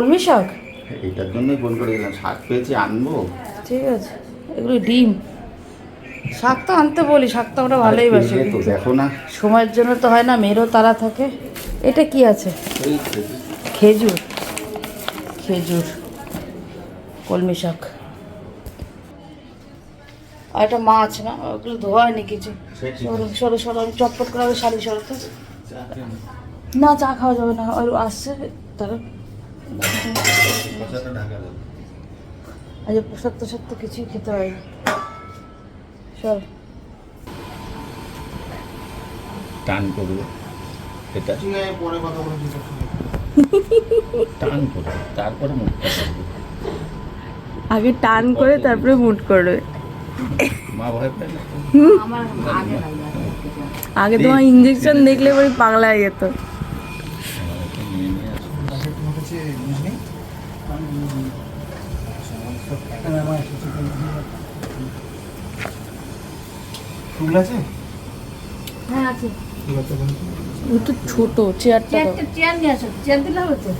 কলমি শাক? এইটার জন্যই ফোন করে দিলাম শাক পেয়েছি আনব। ঠিক আছে। এগুলো ডিম। শাক তো আনতে বলি শাক তো আমরা ভালোই বাসি দেখো না। সময়ের জন্য তো হয় না মেয়েরও তারা থাকে। এটা কি আছে? খেজুর। খেজুর। কলমি শাক। আর একটা মাছ না ওগুলো ধোয়া হয়নি কিছু সরো সরো সরো আমি চটপট করে শাড়ি সরাতে না চা খাওয়া যাবে না। আর আসছে তারা ঢাকা প্রসাদ তোসাদ তো কিছুই খেতে হয় সর টান করবে এটা পরে কথা বলে টান করবে তারপরে করবে। আগে টান করে তারপরে মুট করবে। মা ভয় পায় না? আমার আগে লাগে আগে তোমার ইঞ্জেকশন দেখলে পরে পাগলা হয়ে যেত। ফুল আছে? হ্যাঁ আছে। তো ছোট চেয়ারটা চেয়ার নিয়ে আসো চেয়ার দিলে হবে তো?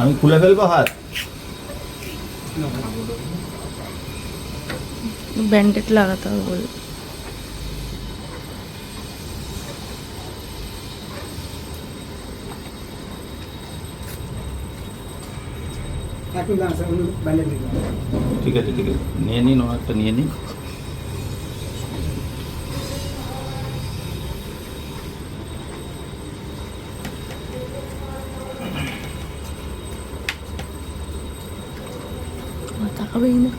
আমি খুলে ফেলব হাত? ব্যান্ডেড লাগাতে হবে বলে। ঠিক আছে ঠিক আছে। নিয়ে নিন ও একটা নিয়ে নিন। তাকাবেই না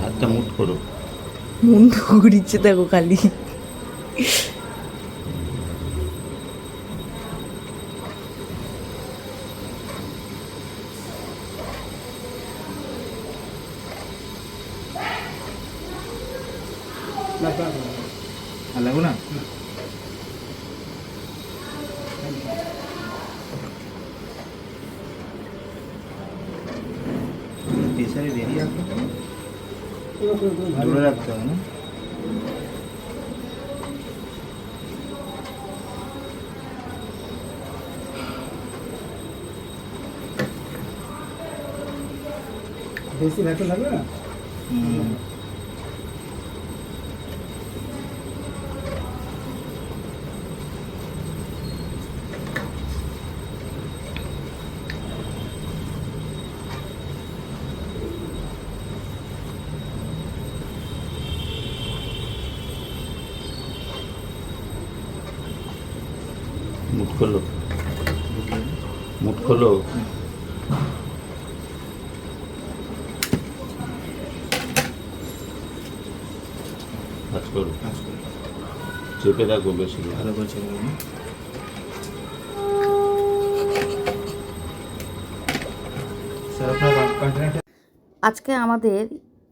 হাতটা মুট করো। মন ঘুরিচ্ছে দেখো খালি। আর লাগো না? প্রেসারে বেরিয়ে আসবে কেন দূরে রাখতে হবে না বেশি ভেতর লাগবে না খোলো। খোলো। কাজ করো। চেপে রাখো বেশি ভালো কন্টেনারটা আজকে আমাদের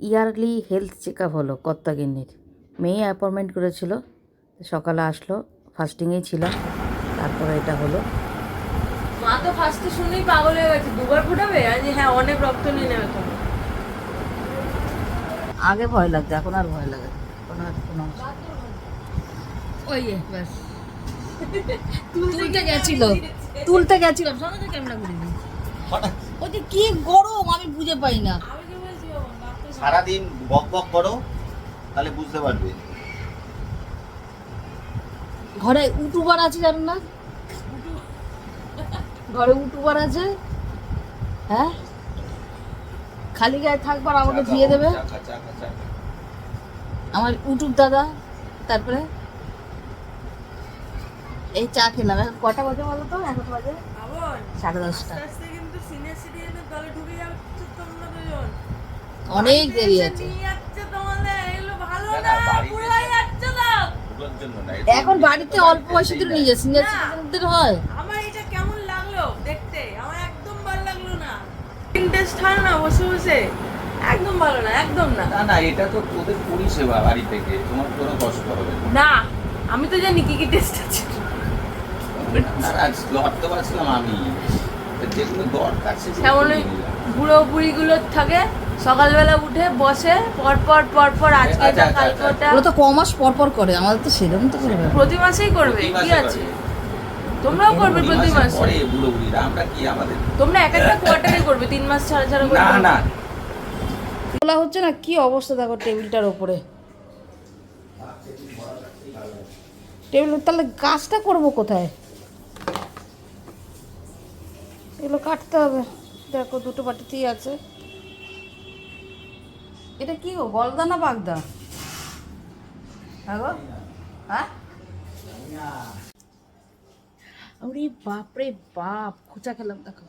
ইয়ারলি হেলথ চেক আপ হলো কর্তাগিন্নির মেয়ে অ্যাপয়েন্টমেন্ট করেছিল সকালে আসলো ফাস্টিংয়েই ছিলাম তারপরে এটা হলো। মা তো ফার্স্টে শুনেই পাগল হয়ে গেছে দুবার ফুটাবে আর যে হ্যাঁ অনেক রক্ত নিয়ে নেবে তো আগে ভয় লাগতো এখন আর ভয় লাগে না। এখন আর কোনো ওই যে ব্যাস। তুলতে গেছিল। তুলতে গেছিলাম সঙ্গে ক্যামেরা ওই যে কি গরম? আমি বুঝে পাই না। সারাদিন বক বক করো তাহলে বুঝতে পারবে। ঘরে উটুবার আছে জানেন না? ঘরে উটুবার আছে। হ্যাঁ? খালি গায়ে থাকবার আমাকে দিয়ে দেবে। আমার ইউটিউব দাদা তারপরে এই চা খেলাম। এখন কটা বাজে বলো তো? এখন বাজে সাড়ে দশটা। কিন্তু সিনিয়র সিটিজেনের দলে ঢুকে যাচ্ছে তোমরা দুজন। অনেক দেরি আছে। ভালো না, না না, বাড়িতে পুরাই যাচ্ছে না ওগুলোর জন্য না, এখন বাড়িতে অল্প বয়সীদের নিয়ে যায় সিনিয়র সিটিজেনদের হয়। আমার এটা কেমন লাগল দেখতে? আমার একদম ভালো লাগল না। টেস্ট হয় না বসে বসে? একদম ভালো না একদম না। না না এটা তো তোদের পরিষেবা বাড়ি থেকে তোমার কোনো কষ্ট হবে না। আমি তো জানি কি কি টেস্ট আছে। আমি। যেগুলো দরকার সেগুলো। বুড়ো বুড়িগুলো থাকে? সকালবেলা উঠে বসে পর পর পর পর আজকে এটা কালকে। ওটা ওগুলো তো ক মাস পর পর করে আমাদের তো সেরকম তো করবে প্রতি মাসেই করবে কি আছে? তোমরাও করবে প্রতি মাসে। করে বুড়ো বুড়িরা আমরা কি আমাদের? তোমরা এক একটা কোয়ার্টারে করবে তিন মাস ছাড়া ছাড়া করবে না? তোলা হচ্ছে না কি অবস্থা দেখো টেবিলটার ওপরে? টেবিল তাহলে গাছটা করব কোথায়? এগুলো কাটতে হবে। দেখো দুটো বাটিতেই আছে। এটা কি গো গলদা না বাগদা? হ্যাঁ গো? হ্যাঁ? ওরে বাপ রে বাপ, খোঁচা খেলাম, দেখো।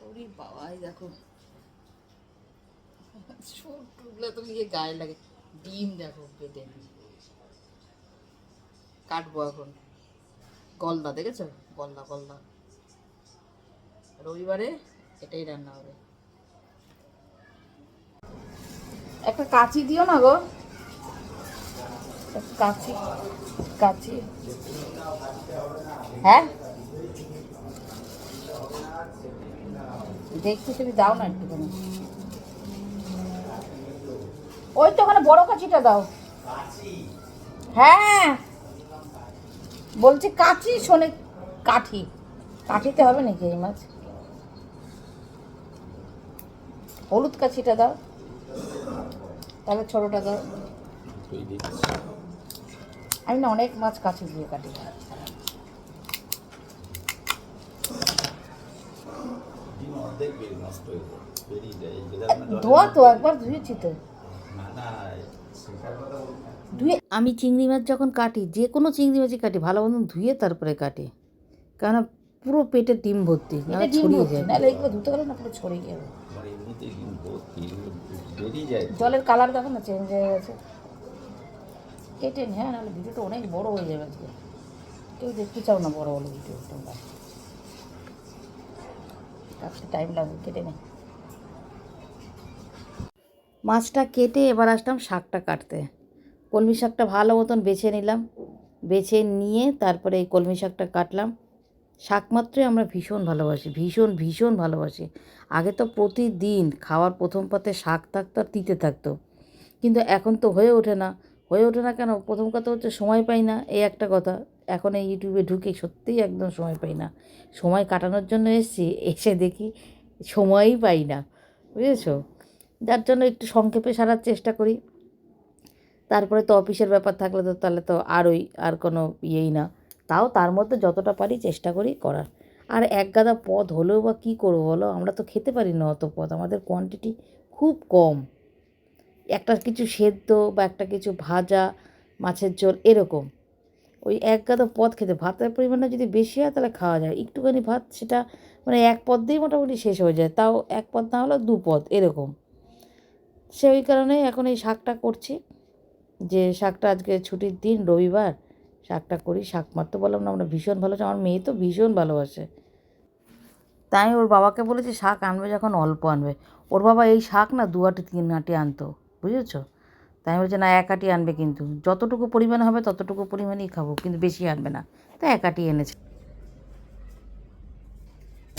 ওরে বাবাই দেখো। ছোটগুলো তো গিয়ে গায়ে লাগে। ডিম দেখো, পেটে। কাটবো এখন। গলদা, দেখেছ? গলদা গলদা। রবিবারে এটাই রান্না হবে। একটা কাঁচি দিও না গো। কাঁচি কাঁচি। হ্যাঁ? দেখছি তুমি দাও না একটুখানি। ওই তো ওখানে বড় কাঁচিটা দাও। হ্যাঁ। বলছি কাঁচি, শোনে, কাঠি। কাঠিতে হবে নাকি এই মাছ? হলুদ কাঁচিটা দাও। তাহলে ছোটোটা আমি না অনেক মাছ কাছে দিয়ে কাটি। ধোয়া তো একবার ধুয়েছি তো। না না না। ধুয়ে আমি চিংড়ি মাছ যখন কাটি যে কোনো চিংড়ি মাছই কাটি ভালো মতন ধুয়ে তারপরে কাটি। কারণ পুরো পেটে ডিম ভর্তি ছড়িয়ে যায় নাহলে ধুতে না পুরো ছড়িয়ে যাবে। জলের কালার দেখো না চেঞ্জ হয়ে গেছে। কেটে নি হ্যাঁ নাহলে ভিডিওটা অনেক বড় হয়ে যাবে আজকে। কেউ দেখতে চাও না বড় বড় ভিডিও তোমরা। কাটতে টাইম লাগবে, কেটে নে। মাছটা কেটে এবার আসলাম শাকটা কাটতে। কলমি শাকটা ভালো মতন বেছে নিলাম। বেছে নিয়ে তারপরে এই কলমি শাকটা কাটলাম। শাক মাত্রই আমরা ভীষণ ভালোবাসি, ভীষণ ভীষণ ভালোবাসি। আগে তো প্রতিদিন খাওয়ার প্রথম পাতে শাক থাকতো আর তিতে থাকতো। কিন্তু এখন তো হয়ে ওঠে না। হয়ে ওঠে না কেন? প্রথম কথা হচ্ছে সময় পাই না, এই একটা কথা। এখন এই ইউটিউবে ঢুকে সত্যিই একদম সময় পাই না। সময় কাটানোর জন্য এসেছি, এসে দেখি সময়ই পাই না। বুঝেছ? যার জন্য একটু সংক্ষেপে সারার চেষ্টা করি। তারপরে তো অফিসের ব্যাপার থাকলে তো তাহলে তো আরই আর কোনো ইয়েই না। তাও তার মধ্যে যতটা পারি চেষ্টা করি করার। আর এক গাদা পদ হলেও বা কী করব বলো? আমরা তো খেতে পারি না অত পদ, আমাদের কোয়ান্টিটি খুব কম। একটা কিছু সেদ্ধ বা একটা কিছু ভাজা, মাছের ঝোল এরকম। ওই এক গাদা পদ খেতে, ভাতের পরিমাণটা যদি বেশি হয় তাহলে খাওয়া যায়। একটুখানি ভাত সেটা মানে এক পদ দিয়েই মোটামুটি শেষ হয়ে যায়, তাও এক পদ না হলেও দু পদ এরকম। সেই কারণেই এখন এই শাকটা করছি। যে শাকটা আজকে ছুটির দিন, রবিবার শাকটা করি, শাক মারতে বললাম না, আমরা ভীষণ ভালো আমার মেয়ে তো ভীষণ ভালোবাসে। তাই ওর বাবাকে বলেছি, শাক আনবে যখন অল্প আনবে। ওর বাবা এই শাক না দু আটি, তিন আটি আনতো, বুঝেছ? তাই বলছে, না, এক আটি আনবে কিন্তু। যতটুকু পরিমাণ হবে, ততটুকু পরিমাণেই খাব, কিন্তু বেশি আনবে না। তাই এক আটি এনেছে।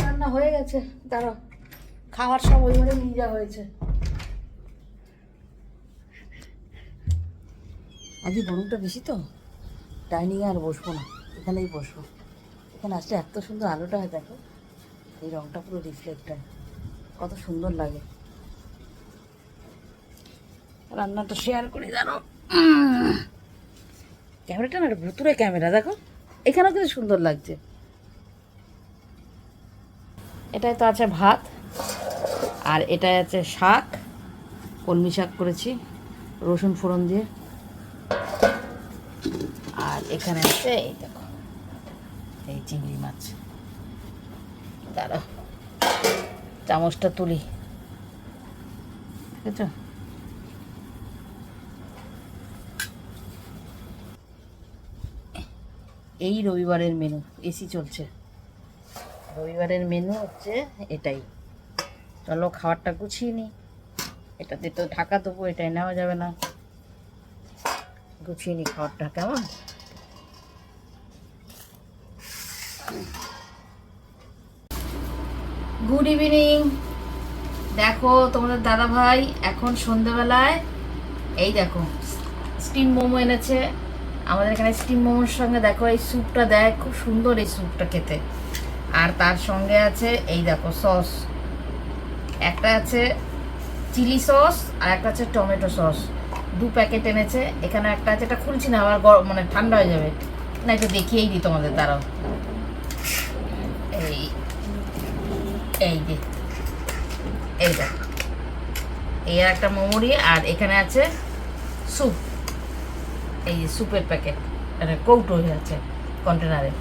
রান্না হয়ে গেছে দাঁড়ো খাওয়ার সব ওইভাবে নিয়ে যাওয়া হয়েছে। আজকে গরমটা বেশি তো? ডাইনিংয়ে আর বসবো না, এখানেই বসবো। এখানে আসলে এত সুন্দর আলোটা হয়, দেখো। এই রংটা পুরো রিফ্লেক্ট হয় কত সুন্দর লাগে। রান্নাটা শেয়ার করি, জানো? ক্যামেরাটা না ভুতুরে ক্যামেরা, দেখো। এখানেও কিন্তু সুন্দর লাগছে। এটাই তো আছে ভাত, আর এটাই আছে শাক। কলমি শাক করেছি, রসুন ফোড়ন দিয়ে। এখানে আছে এই দেখো। এই চিংড়ি মাছ। দাঁড়াও। চামচটা তুলি। ঠিক আছে এই রবিবারের মেনু এসি চলছে। রবিবারের মেনু হচ্ছে এটাই। চলো, খাবারটা গুছিয়ে নিই। এটাতে তো ঢাকা দেবো এটাই নেওয়া যাবে না। গুছিয়ে নিই খাবারটা, কেমন? গুড ইভিনিং দেখো, তোমাদের দাদা ভাই এখন সন্ধেবেলায়, এই দেখো স্টিম মোমো এনেছে। আমাদের এখানে স্টিম মোমোর সঙ্গে দেখো, এই স্যুপটা দেয়, খুব সুন্দর এই স্যুপটা খেতে। আর তার সঙ্গে আছে, এই দেখো সস একটা আছে চিলি সস আর একটা আছে টমেটো সস দু প্যাকেট এনেছে, এখানে একটা আছে, এটা খুলছি না, আবার গরম মানে ঠান্ডা হয়ে যাবে। না, এটা দেখিয়েই দিই তোমাদের, দাঁড়াও এই এই যে, এই দেখ। এই আর একটা মোমোরি আর এখানে আছে স্যুপ এই যে স্যুপের প্যাকেট মানে কৌটো হয়ে আছে কন্টেনারে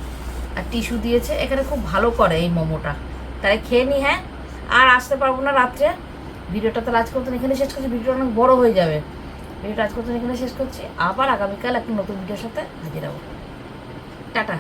আর টিস্যু দিয়েছে, এখানে খুব ভালো করে এই মোমোটা। তাই খেয়ে নি হ্যাঁ? আর আসতে পারব না রাত্রে। ভিডিওটা তো আজ করতেন এখানে শেষ করছি, ভিডিওটা অনেক বড় হয়ে যাবে। ভিডিওটা আজ করতেন এখানে শেষ করছি। আবার আগামীকাল একটা নতুন ভিডিওর সাথে হাজির হব। টাটা।